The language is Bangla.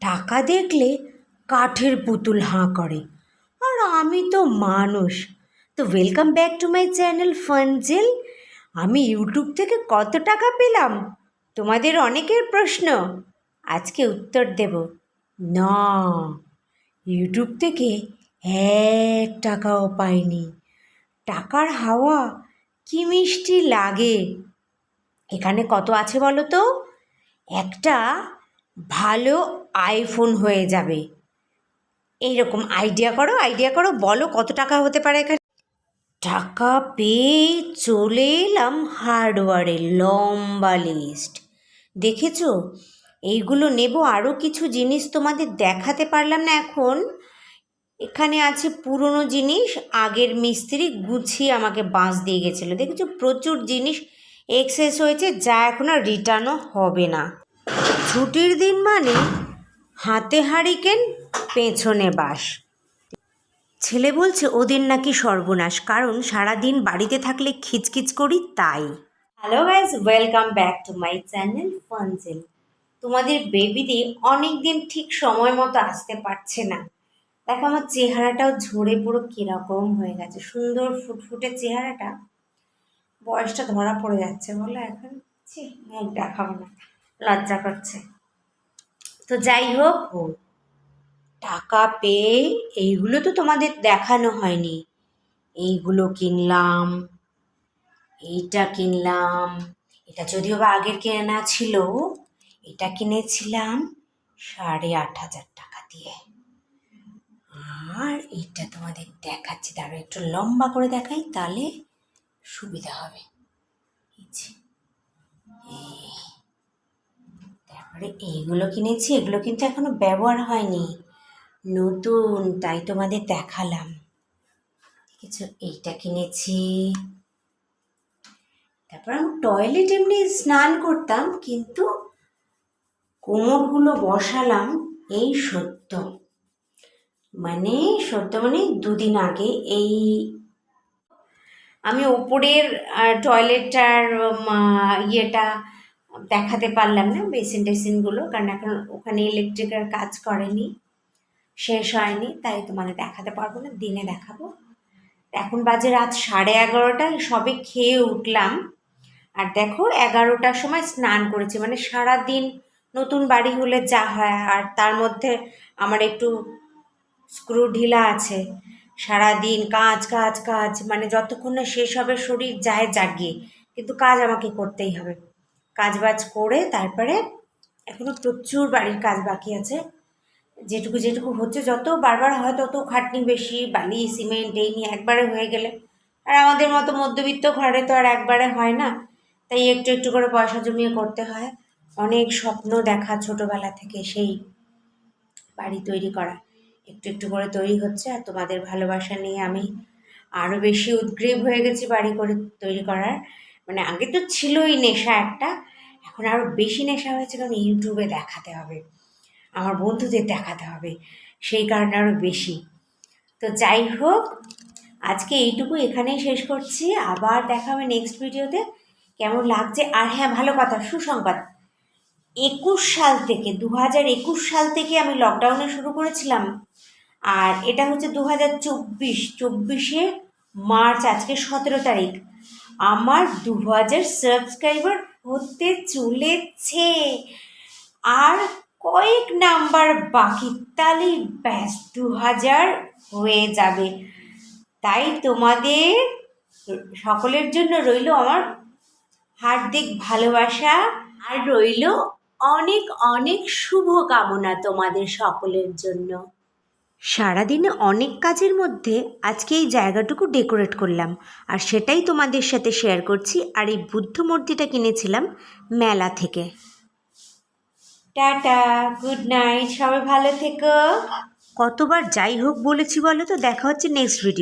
টাকা দেখলে কাঠের পুতুল হাঁ করে। আর আমি তো মানুষ। তো welcome back to my channel ফানজেল আমি ইউটিউব থেকে কত টাকা পেলাম? তোমাদের অনেকের প্রশ্ন। আজকে উত্তর দেব, না। ইউটিউব থেকে এক টাকাও পাইনি। টাকার হাওয়া কি মিষ্টি লাগে? এখানে কত আছে বলো তো? একটা ভালো আইফোন হয়ে যাবে। এইরকম আইডিয়া করো আইডিয়া করো, বলো কত টাকা হতে পারে এখানে। টাকা পেয়ে চলে এলাম হার্ডওয়ারে লম্বা লিস্ট দেখেছ? এইগুলো নেব আরও কিছু জিনিস তোমাদের দেখাতে পারলাম না এখন। এখানে আছে পুরনো জিনিস, আগের মিস্ত্রি গুছিয়ে আমাকে বাঁশ দিয়ে গেছিল। দেখেছ? প্রচুর জিনিস এক্সেস হয়েছে, যা এখন আর রিটার্নও হবে না। ছুটির দিন মানে হাতে হারিকেন, পেছনে বাস ছেলে বলছে, ওদের নাকি সর্বনাশ, কারণ সারাদিন বাড়িতে থাকলে খিচখিচ করি তাই। Hello guys welcome back to my channel ফানজেল তোমাদের বেবিদি অনেক দিন ঠিক সময় মতো আসতে পারছে না। দেখো আমার চেহারাটাও ঝরে পুরো কীরকম হয়ে গেছে। সুন্দর ফুটফুটে চেহারাটা। বয়সটা ধরা পড়ে যাচ্ছে বলো এখন, ছি, মুখ দেখাবো না। লজ্জা করছে। তো যাই হোক, টাকা পেয়ে এইগুলো তো তোমাদের দেখানো হয়নি। এইগুলো কিনলাম, এইটা কিনলাম, এটা যদিও বা আগের কেনা ছিল, এটা কিনেছিলাম সাড়ে আট হাজার টাকা দিয়ে। আর এটা তোমাদের দেখাচ্ছি তারও একটু লম্বা করে দেখাই, তাহলে সুবিধা হবে। এই তারপরে এইগুলো কিনেছি, এগুলো কিন্তু এখনও ব্যবহার হয়নি। নতুন, তাই তোমাদের দেখালাম। কিছু এইটা কিনেছি। তারপর আমি টয়লেট এমনি স্নান করতাম, কিন্তু কোমরগুলো বসালাম, এই সত্য মানে সত্য মানে দুদিন আগে এই আমি ওপরের টয়লেটটার ইয়েটা দেখাতে পারলাম না বেসিন টেসিনগুলো কারণ এখন ওখানে ইলেকট্রিকের কাজ করেনি, শেষ হয়নি, তাই তোমাদের দেখাতে পারব না, দিনে দেখাবো। এখন বাজে রাত সাড়ে এগারোটা, সবে খেয়ে উঠলাম। আর দেখো এগারোটার সময় স্নান করেছি মানে সারা দিন নতুন বাড়ি হলে যা হয়, আর তার মধ্যে আমার একটু স্ক্রু ঢিলা আছে। সারা দিন কাজ কাজ কাজ মানে যতক্ষণ না শেষ হবে শরীর যায় জাগিয়ে, কিন্তু কাজ আমাকে করতেই হবে। কাজ বাজ করে তারপরে এখনও প্রচুর বাড়ির কাজ বাকি আছে। যেটুকু যেটুকু হচ্ছে, যত বারবার হয় তত খাটনি বেশি, বালি, সিমেন্ট, এই নিয়ে একবারে হয়ে গেলে। আর আমাদের মতো মধ্যবিত্ত ঘরে তো আর একবারে হয় না, তাই একটু একটু করে পয়সা জমিয়ে করতে হয়। অনেক স্বপ্ন দেখা ছোটোবেলা থেকে সেই বাড়ি তৈরি করা। একটু একটু করে তৈরি হচ্ছে, আর তোমাদের ভালোবাসা নিয়ে আমি আরও বেশি উদ্গ্রীব হয়ে গেছি বাড়ি করে তৈরি করার। মানে আগে তো ছিলই নেশা একটা, এখন আরও বেশি নেশা হয়েছে কারণ ইউটিউবে দেখাতে হবে, আমার বন্ধুদের দেখাতে হবে, সেই কারণে আরও বেশি। তো যাই হোক, আজকে এইটুকু এখানেই শেষ করছি, আবার দেখা হবে নেক্সট ভিডিওতে কেমন লাগছে? আর হ্যাঁ ভালো কথা, সুসংবাদ। একুশ সাল থেকে দু হাজার একুশ সাল থেকে আমি লকডাউনে শুরু করেছিলাম, আর এটা হচ্ছে দু হাজার চব্বিশ, চব্বিশে মার্চ, আজকে সতেরো তারিখ। আমার দু হাজার সাবস্ক্রাইবার হতে চলেছে। আর কয়েক নাম্বার বাকি তাহলেই ব্যাস দু হাজার হয়ে যাবে। তাই তোমাদের সকলের জন্য রইল আমার হার্দিক ভালোবাসা, আর রইল অনেক অনেক শুভ কামনা তোমাদের সকলের জন্য। সারাদিনে অনেক কাজের মধ্যে আজকে এই জায়গাটুকু ডেকোরেট করলাম। আর সেটাই তোমাদের সাথে শেয়ার করছি আর এই বুদ্ধ মূর্তিটা কিনেছিলাম মেলা থেকে। টাটা গুড নাইট সবাই ভালো থেকো। কতবার যাই হোক বলেছি বলো তো দেখা হচ্ছে নেক্সট ভিডিও